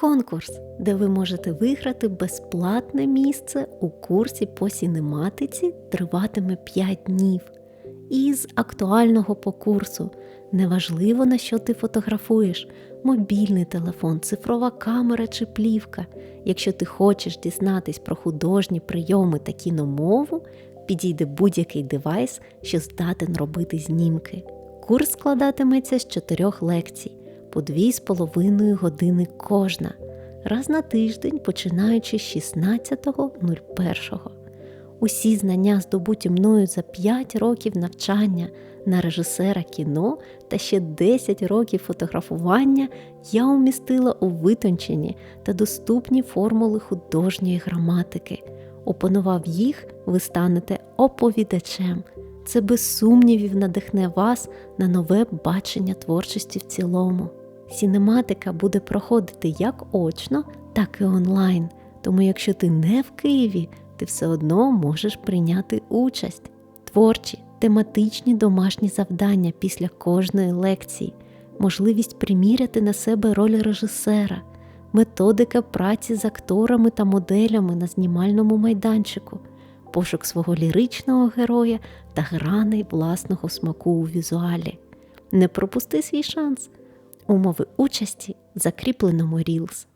конкурс, де ви можете виграти безплатне місце у курсі по сінематиці триватиме 5 днів. Із актуального по курсу неважливо на що ти фотографуєш мобільний телефон, цифрова камера чи плівка. Якщо ти хочеш дізнатись про художні прийоми та кіномову, підійде будь-який девайс, що здатен робити знімки. Курс складатиметься з чотирьох лекцій по 2,5 години кожна, раз на тиждень, починаючи з 16.01. Усі знання, здобуті мною за 5 років навчання на режисера кіно та ще 10 років фотографування, я умістила у витончені та доступні формули художньої граматики. Опанував їх, ви станете оповідачем. Це без сумнівів надихне вас на нове бачення творчості в цілому. Сінематика буде проходити як очно, так і онлайн. Тому, якщо ти не в Києві, ти все одно можеш прийняти участь. Творчі, тематичні домашні завдання після кожної лекції, можливість приміряти на себе роль режисера, методика праці з акторами та моделями на знімальному майданчику, пошук свого ліричного героя та грани власного смаку у візуалі. Не пропусти свій шанс. Умови участі закріпленому Reels.